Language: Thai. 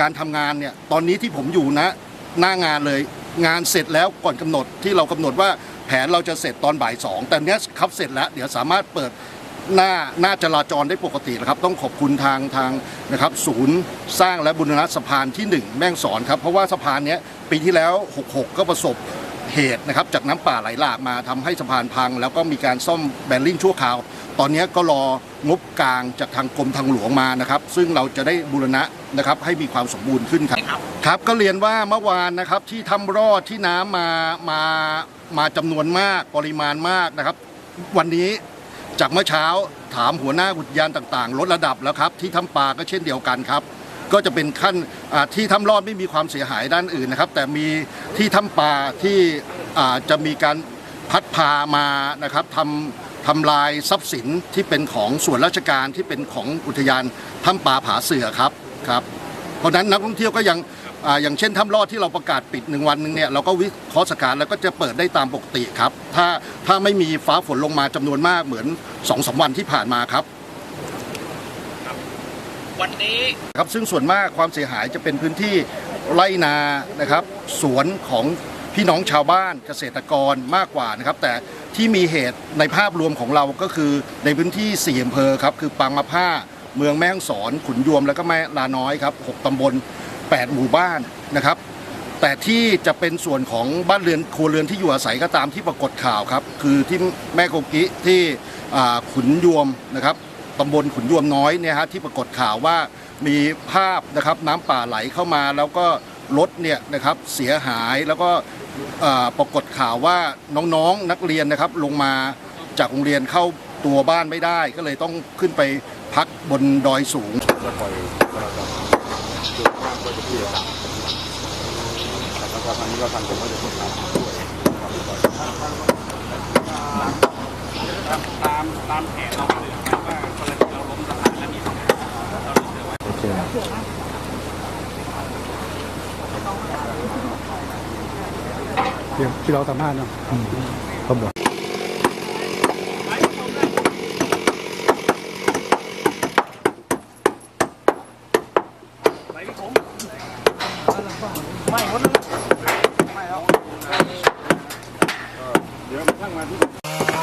การทำงานเนี่ยตอนนี้ที่ผมอยู่นะหน้างานเลย งานเสร็จแล้วก่อนกำหนดที่เรากำหนดว่าแผนเราจะเสร็จตอนบ่ายสองแต่เนี้ยครับเสร็จแล้ว เดี๋ยวสามารถเปิดหน้าหน้าจราจรได้ปกติแล้วครับ ต้องขอบคุณทางทางนะครับ ศูนย์สร้างและบุรณะสะพานที่1แม่งสอนครับ เพราะว่าสะพานเนี้ยปีที่แล้ว 66 ก็ประสบเหตุนะครับ จากน้ำป่าไหลหลากมาทำให้สะพานพัง แล้วก็มีการซ่อมแบนลิ่งชั่วคราว ตอนนี้ก็รอ งบกลางจากทางกรมทางหลวงมานะครับ ซึ่งเราจะได้บูรณะนะครับให้มีความสมบูรณ์ขึ้นครับครับก็เรียนว่าเมื่อวานนะครับที่ทำรอดที่น้ำมามามาจำนวนมากปริมาณมากนะครับ วันนี้จากเมื่อเช้าถามหัวหน้าอุทยานต่างๆ ลดระดับแล้วครับ ที่ทำปลาก็เช่นเดียวกันครับ ก็จะเป็นขั้นอ่าที่ทำรอดไม่มีความเสียหายด้านอื่นนะครับ แต่มีที่ทำปลาที่อ่าจะมีการพัดพามานะครับทำ ทำลายทรัพย์สินที่เป็นของส่วนราชการที่เป็นของอุทยานถ้ำปลาผาเสือครับครับเพราะฉะนั้นนักท่องเที่ยวก็ยังอาอย่างเช่นถ้ำรอดที่เราประกาศปิดหนึ่งวันหนึงเนี่ยเราก็วิเคราะห์สถานแล้วก็จะเปิดได้ตามปกติครับ ถ้าถ้าไม่มีฟ้าฝนลงมาจำนวนมากเหมือน2อสวันที่ผ่านมาครับวันนี้ครับซึ่งส่วนมากความเสียหายจะเป็นพื้นที่ไร่นานะครับ สวนของ พี่น้องชาวบ้านเกษตรกรมากกว่านะครับ แต่ที่มีเหตุในภาพรวมของเราก็คือในพื้นที่สี่อำเภอครับคือปางมะผ้า เมืองแม่ฮ่องสอน ขุนยวมแล้วก็แม่ลาน้อยครับหกตำบลแปดหมู่บ้านนะครับ แต่ที่จะเป็นส่วนของบ้านเรือนครัวเรือนที่อยู่อาศัยก็ตามที่ปรากฏข่าวครับคือที่แม่โกกิที่ขุนยวมนะครับตำบลขุนยวมน้อยเนี่ยฮะที่ปรากฏข่าวว่ามีภาพนะครับน้ำป่าไหลเข้ามาแล้วก็ รถเนี่ยนะครับเสียหายแล้วก็ปรากฏข่าวว่าน้องๆนักเรียนนะครับลงมาจากโรงเรียนเข้าตัวบ้านไม่ได้ ก็เลยต้องขึ้นไปพักบนดอยสูงแล้วปล่อยจราจรจุดแรกก็จะที่ต่างนี้ก็ทางผมก็จะประสานด้วยตามตามแผนเราเลยว่ากรณีเราล้มสะพานแล้วมีปัญหาเรารู้สึกว่า โอเค ที่ที่เราทำหน้าเนาะเขาบอกไปพี่ผมไม่หมดแล้วไม่แล้วเดี๋ยวมาทั้งมาที่